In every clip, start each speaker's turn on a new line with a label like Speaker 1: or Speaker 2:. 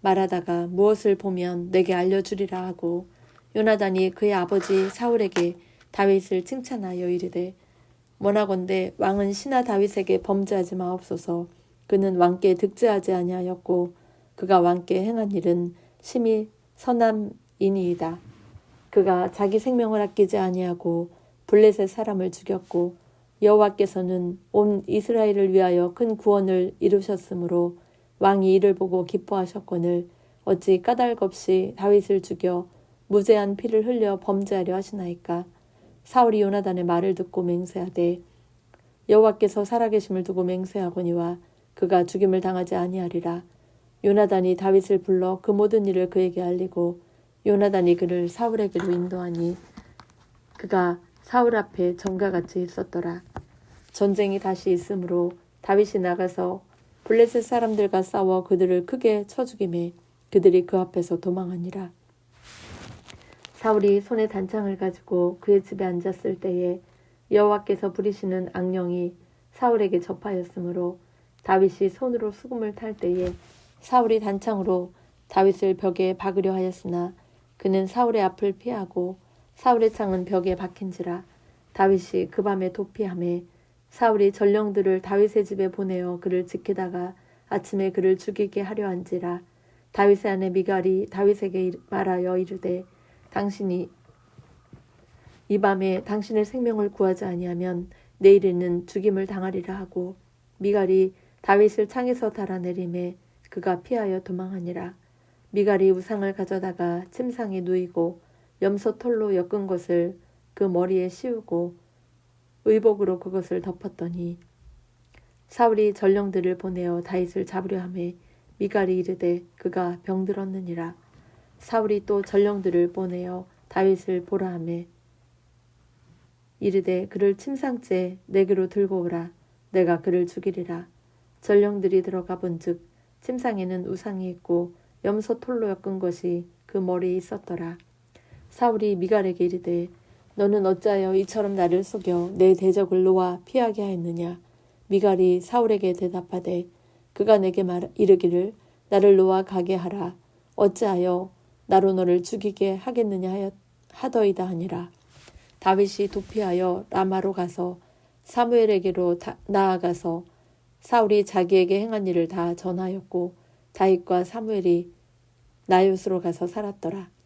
Speaker 1: 말하다가 무엇을 보면 내게 알려주리라 하고 요나단이 그의 아버지 사울에게 다윗을 칭찬하여 이르되 원하건대 왕은 신하 다윗에게 범죄하지 마옵소서. 그는 왕께 득죄하지 아니하였고 그가 왕께 행한 일은 심히 선함이니이다. 그가 자기 생명을 아끼지 아니하고 블레셋 사람을 죽였고 여호와께서는 온 이스라엘을 위하여 큰 구원을 이루셨으므로 왕이 이를 보고 기뻐하셨거늘 어찌 까닭 없이 다윗을 죽여 무죄한 피를 흘려 범죄하려 하시나이까? 사울이 요나단의 말을 듣고 맹세하되 여호와께서 살아계심을 두고 맹세하거니와 그가 죽임을 당하지 아니하리라. 요나단이 다윗을 불러 그 모든 일을 그에게 알리고 요나단이 그를 사울에게로 인도하니 그가 사울 앞에 정가같이 있었더라. 전쟁이 다시 있으므로 다윗이 나가서 블레셋 사람들과 싸워 그들을 크게 쳐 죽임에 그들이 그 앞에서 도망하니라. 사울이 손에 단창을 가지고 그의 집에 앉았을 때에 여호와께서 부리시는 악령이 사울에게 접하였으므로 다윗이 손으로 수금을 탈 때에 사울이 단창으로 다윗을 벽에 박으려 하였으나 그는 사울의 앞을 피하고 사울의 창은 벽에 박힌지라 다윗이 그 밤에 도피함에 사울이 전령들을 다윗의 집에 보내어 그를 지키다가 아침에 그를 죽이게 하려 한지라 다윗의 아내 미갈이 다윗에게 말하여 이르되 당신이 이 밤에 당신의 생명을 구하지 아니하면 내일에는 죽임을 당하리라 하고 미갈이 다윗을 창에서 달아내림에 그가 피하여 도망하니라. 미갈이 우상을 가져다가 침상에 누이고 염소 털로 엮은 것을 그 머리에 씌우고 의복으로 그것을 덮었더니 사울이 전령들을 보내어 다윗을 잡으려 함에 미갈이 이르되 그가 병들었느니라. 사울이 또 전령들을 보내어 다윗을 보라 함에 이르되 그를 침상째 내게로 들고 오라. 내가 그를 죽이리라. 전령들이 들어가 본즉 침상에는 우상이 있고 염소 톨로 엮은 것이 그 머리에 있었더라. 사울이 미갈에게 이르되 너는 어찌하여 이처럼 나를 속여 내 대적을 놓아 피하게 하였느냐? 미갈이 사울에게 대답하되 그가 내게 말 이르기를 나를 놓아 가게 하라. 어찌하여 나로 너를 죽이게 하겠느냐 하더이다 하니라. 다윗이 도피하여 라마로 가서 사무엘에게로 다, 나아가서 사울이 자기에게 행한 일을 다 전하였고 다윗과 사무엘이 나요스로 가서 살았더라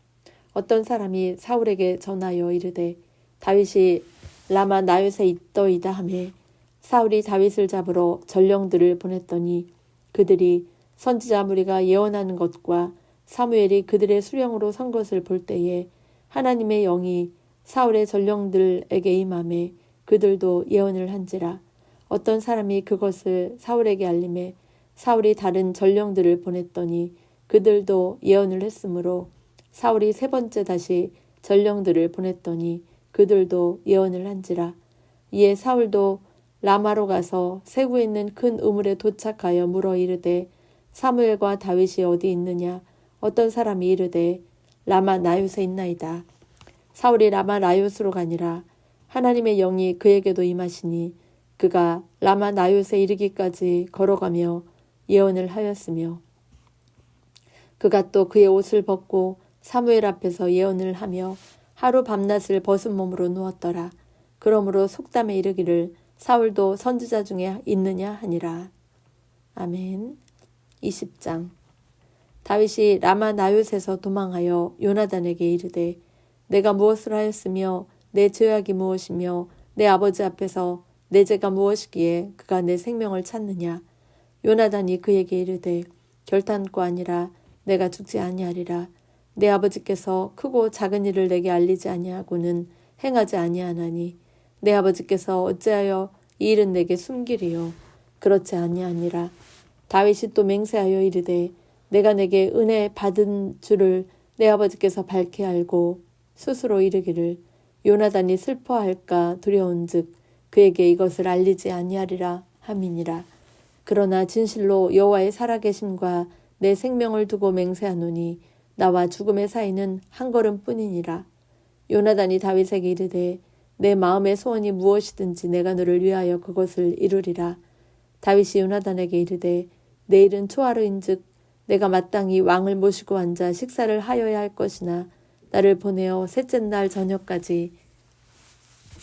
Speaker 1: 어떤 사람이 사울에게 전하여 이르되 다윗이 라마 나요스에 있더이다 하매 사울이 다윗을 잡으러 전령들을 보냈더니 그들이 선지자 무리가 예언하는 것과 사무엘이 그들의 수령으로 선 것을 볼 때에 하나님의 영이 사울의 전령들에게 임함에 그들도 예언을 한지라. 어떤 사람이 그것을 사울에게 알림해 사울이 다른 전령들을 보냈더니 그들도 예언을 했으므로 사울이 세 번째 다시 전령들을 보냈더니 그들도 예언을 한지라. 이에 사울도 라마로 가서 세구에 있는 큰 우물에 도착하여 물어 이르되 사무엘과 다윗이 어디 있느냐? 어떤 사람이 이르되 라마 나요스에 있나이다. 사울이 라마 나요스로 가니라. 하나님의 영이 그에게도 임하시니 그가 라마 나요스에 이르기까지 걸어가며 예언을 하였으며 그가 또 그의 옷을 벗고 사무엘 앞에서 예언을 하며 하루 밤낮을 벗은 몸으로 누웠더라. 그러므로 속담에 이르기를 사울도 선지자 중에 있느냐 하니라. 아멘. 20장 다윗이 라마 나요스에서 도망하여 요나단에게 이르되 내가 무엇을 하였으며 내 죄악이 무엇이며 내 아버지 앞에서 내 죄가 무엇이기에 그가 내 생명을 찾느냐 요나단이 그에게 이르되 결단코 아니라 내가 죽지 아니하리라 내 아버지께서 크고 작은 일을 내게 알리지 아니하고는 행하지 아니하나니 내 아버지께서 어찌하여 이 일은 내게 숨기리요 그렇지 아니하니라 다윗이 또 맹세하여 이르되 내가 내게 은혜 받은 줄을 내 아버지께서 밝게 알고 스스로 이르기를 요나단이 슬퍼할까 두려운즉 그에게 이것을 알리지 아니하리라 함이니라. 그러나 진실로 여호와의 살아계심과 내 생명을 두고 맹세하노니 나와 죽음의 사이는 한 걸음뿐이니라. 요나단이 다윗에게 이르되 내 마음의 소원이 무엇이든지 내가 너를 위하여 그것을 이루리라. 다윗이 요나단에게 이르되 내일은 초하루인즉 내가 마땅히 왕을 모시고 앉아 식사를 하여야 할 것이나 나를 보내어 셋째 날 저녁까지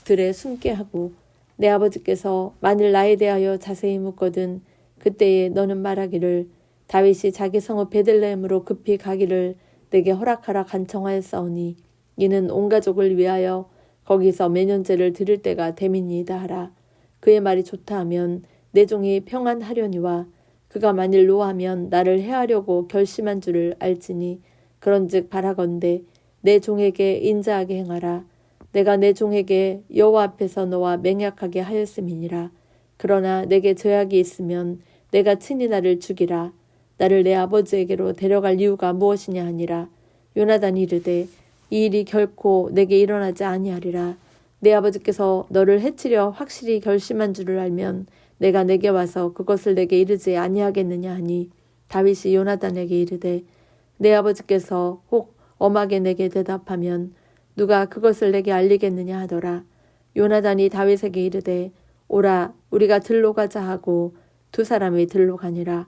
Speaker 1: 들에 숨게 하고 내 아버지께서 만일 나에 대하여 자세히 묻거든 그때에 너는 말하기를 다윗이 자기 성읍 베들레헴으로 급히 가기를 내게 허락하라 간청하였사오니 이는 온 가족을 위하여 거기서 매년제를 드릴 때가 대민이다 하라. 그의 말이 좋다 하면 내 종이 평안하려니와 그가 만일 노하면 나를 해하려고 결심한 줄을 알지니 그런즉 바라건대 내 종에게 인자하게 행하라. 내가 내 종에게 여호와 앞에서 너와 맹약하게 하였음이니라. 그러나 내게 죄악이 있으면 내가 친히 나를 죽이라. 나를 내 아버지에게로 데려갈 이유가 무엇이냐 하니라. 요나단이 이르되 이 일이 결코 내게 일어나지 아니하리라. 내 아버지께서 너를 해치려 확실히 결심한 줄을 알면 내가 내게 와서 그것을 내게 이르지 아니하겠느냐 하니 다윗이 요나단에게 이르되 내 아버지께서 혹 엄하게 내게 대답하면 누가 그것을 내게 알리겠느냐 하더라. 요나단이 다윗에게 이르되 오라 우리가 들로 가자 하고 두 사람이 들로 가니라.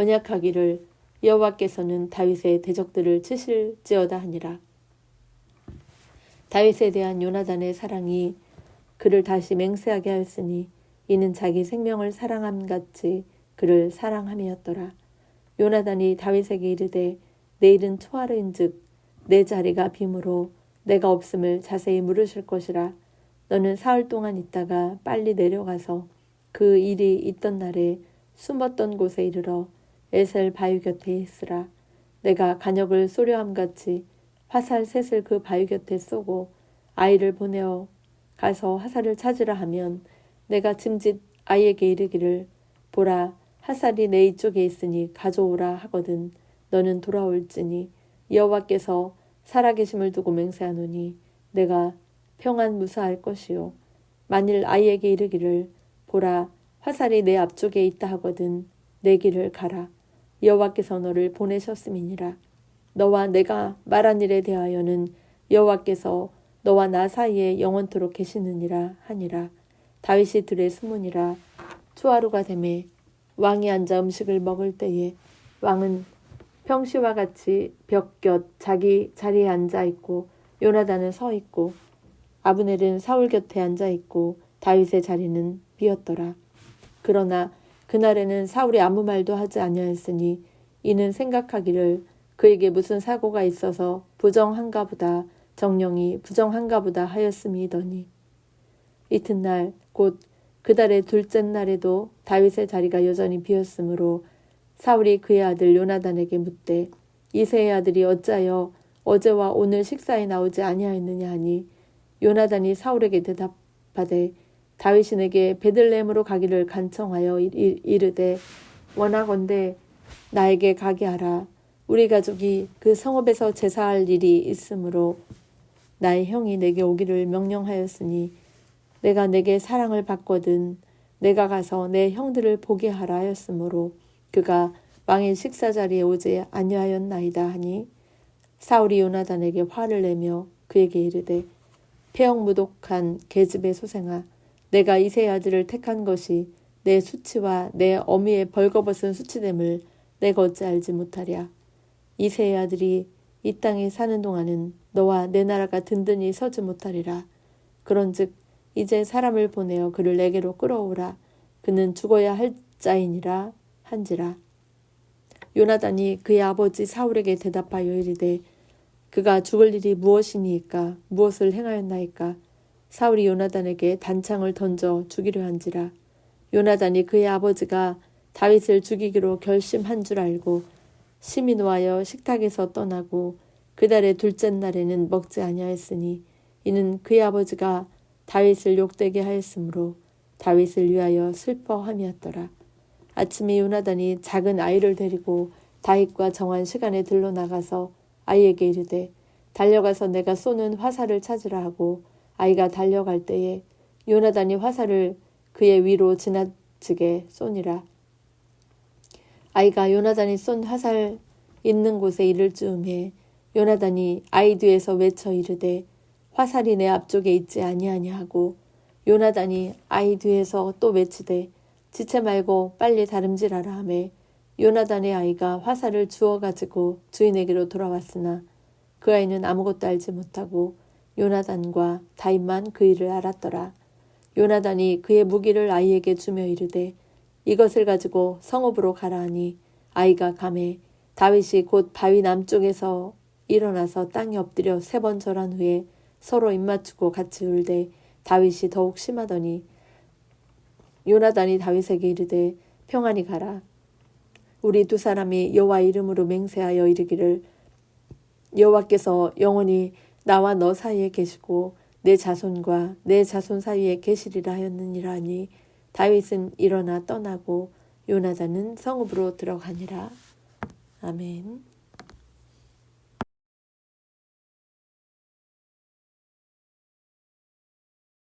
Speaker 1: 언약하기를 여호와께서는 다윗의 대적들을 치실지어다 하니라. 다윗에 대한 요나단의 사랑이 그를 다시 맹세하게 하였으니 이는 자기 생명을 사랑함 같이 그를 사랑함이었더라. 요나단이 다윗에게 이르되 내일은 초하루인즉 내 자리가 빔으로 내가 없음을 자세히 물으실 것이라 너는 사흘 동안 있다가 빨리 내려가서 그 일이 있던 날에 숨었던 곳에 이르러 에셀 바위 곁에 있으라. 내가 간역을 쏘려함 같이 화살 셋을 그 바위 곁에 쏘고 아이를 보내어 가서 화살을 찾으라 하면 내가 짐짓 아이에게 이르기를 보라 화살이 내 이쪽에 있으니 가져오라 하거든 너는 돌아올지니 여호와께서 살아계심을 두고 맹세하노니 내가 평안 무사할 것이요. 만일 아이에게 이르기를 보라 화살이 내 앞쪽에 있다 하거든 내 길을 가라 여호와께서 너를 보내셨음이니라. 너와 내가 말한 일에 대하여는 여호와께서 너와 나 사이에 영원토록 계시느니라 하니라. 다윗이 들에 숨으니라. 초하루가 되매 왕이 앉아 음식을 먹을 때에 왕은 평시와 같이 벽 곁 자기 자리에 앉아 있고 요나단은 서 있고 아브넬은 사울 곁에 앉아 있고 다윗의 자리는 비었더라. 그러나 그날에는 사울이 아무 말도 하지 아니하였으니 이는 생각하기를 그에게 무슨 사고가 있어서 부정한가 보다 정령이 부정한가 보다 하였음이더니. 이튿날 곧 그달의 둘째 날에도 다윗의 자리가 여전히 비었으므로 사울이 그의 아들 요나단에게 묻되 이세의 아들이 어찌하여 어제와 오늘 식사에 나오지 아니하였느냐 하니 요나단이 사울에게 대답하되 다윗이 내게 베들레헴으로 가기를 간청하여 이르되 원하건대 나에게 가게 하라. 우리 가족이 그 성읍에서 제사할 일이 있으므로 나의 형이 내게 오기를 명령하였으니 내가 내게 사랑을 받거든 내가 가서 내 형들을 보게 하라 하였으므로 그가 왕의 식사 자리에 오지 아니하였나이다 하니 사울이 요나단에게 화를 내며 그에게 이르되 폐역무독한 계집의 소생아 내가 이세 아들을 택한 것이 내 수치와 내 어미의 벌거벗은 수치됨을 내가 어찌 알지 못하랴. 이세의 아들이 이 땅에 사는 동안은 너와 내 나라가 든든히 서지 못하리라. 그런즉 이제 사람을 보내어 그를 내게로 끌어오라. 그는 죽어야 할 자이니라 한지라. 요나단이 그의 아버지 사울에게 대답하여 이르되 그가 죽을 일이 무엇이니이까? 무엇을 행하였나이까 사울이 요나단에게 단창을 던져 죽이려 한지라 요나단이 그의 아버지가 다윗을 죽이기로 결심한 줄 알고 심히 노하여 식탁에서 떠나고 그 달의 둘째 날에는 먹지 아니하였으니 이는 그의 아버지가 다윗을 욕되게 하였으므로 다윗을 위하여 슬퍼함이었더라. 아침에 요나단이 작은 아이를 데리고 다윗과 정한 시간에 들러 나가서 아이에게 이르되 달려가서 내가 쏘는 화살을 찾으라 하고 아이가 달려갈 때에 요나단이 화살을 그의 위로 지나치게 쏘니라. 아이가 요나단이 쏜 화살 있는 곳에 이를 즈음에 요나단이 아이 뒤에서 외쳐 이르되 화살이 내 앞쪽에 있지 아니하냐 하고 요나단이 아이 뒤에서 또 외치되 지체 말고 빨리 다름질하라 하매 요나단의 아이가 화살을 주워 가지고 주인에게로 돌아왔으나 그 아이는 아무것도 알지 못하고 요나단과 다윗만 그 일을 알았더라. 요나단이 그의 무기를 아이에게 주며 이르되 이것을 가지고 성읍으로 가라 하니 아이가 감해 다윗이 곧 바위 남쪽에서 일어나서 땅에 엎드려 세 번 절한 후에 서로 입맞추고 같이 울되 다윗이 더욱 심하더니 요나단이 다윗에게 이르되 평안히 가라 우리 두 사람이 여호와 이름으로 맹세하여 이르기를 여호와께서 영원히 나와 너 사이에 계시고 내 자손과 내 자손 사이에 계시리라 하였느니라 하니 다윗은 일어나 떠나고 요나단은 성읍으로 들어가니라 아멘.